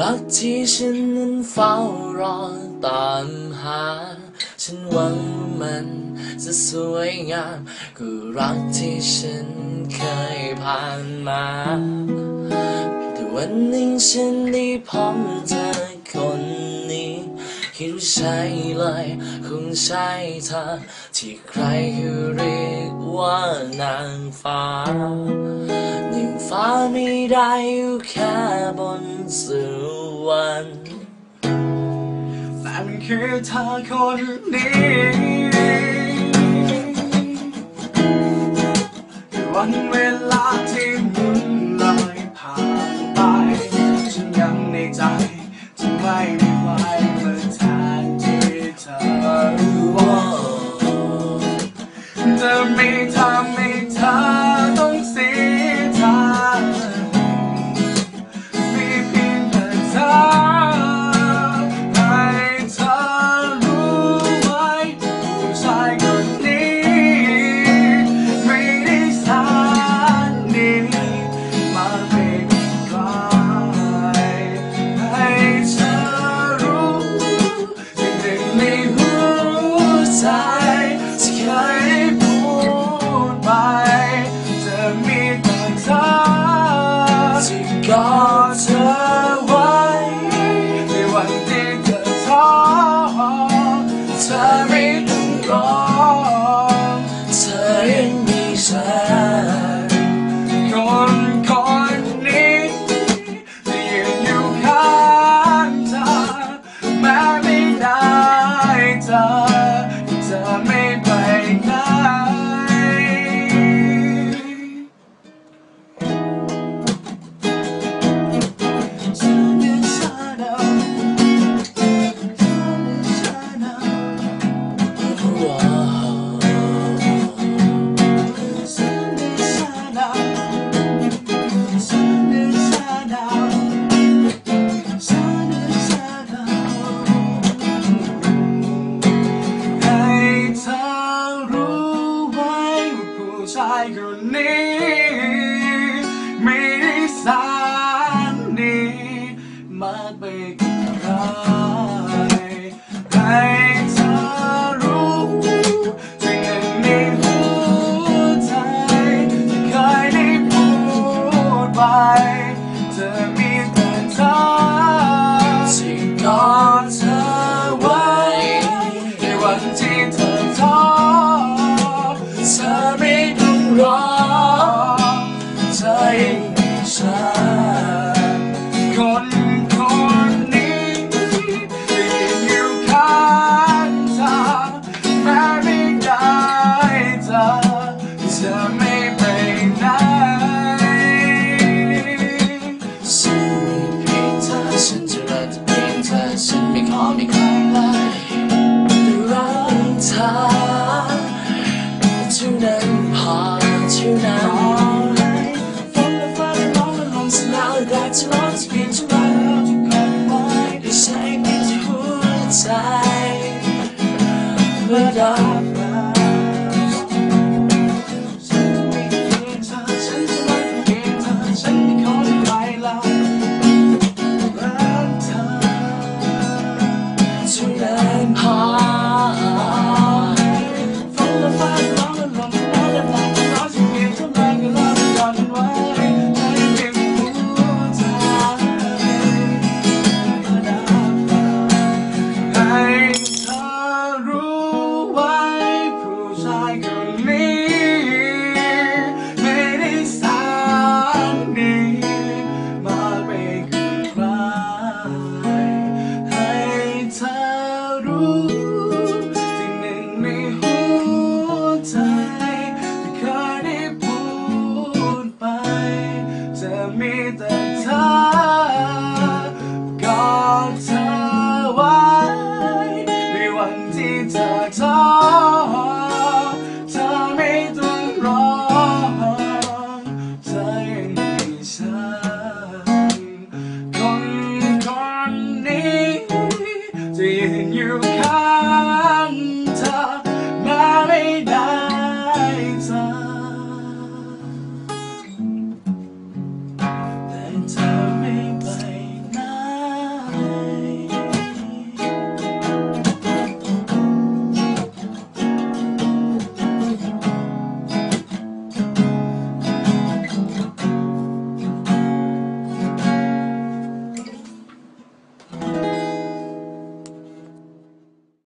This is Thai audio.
รักที่ฉันนั้นเฝ้ารอตามหา ฉันหวังมันจะสวยงามคืรักที่ฉันเคยผ่านมา แต่วันหนึ่งฉันได้พบเธอคนนี้คิดว่าใช่เลยคงใช่เธอที่ใครเรียกว่านางฟ้า ไม่ได้อยู่แค่บนสวรรค์แต่นคือเธอคนนี้ God. that's not been my It's like it's good time But I'm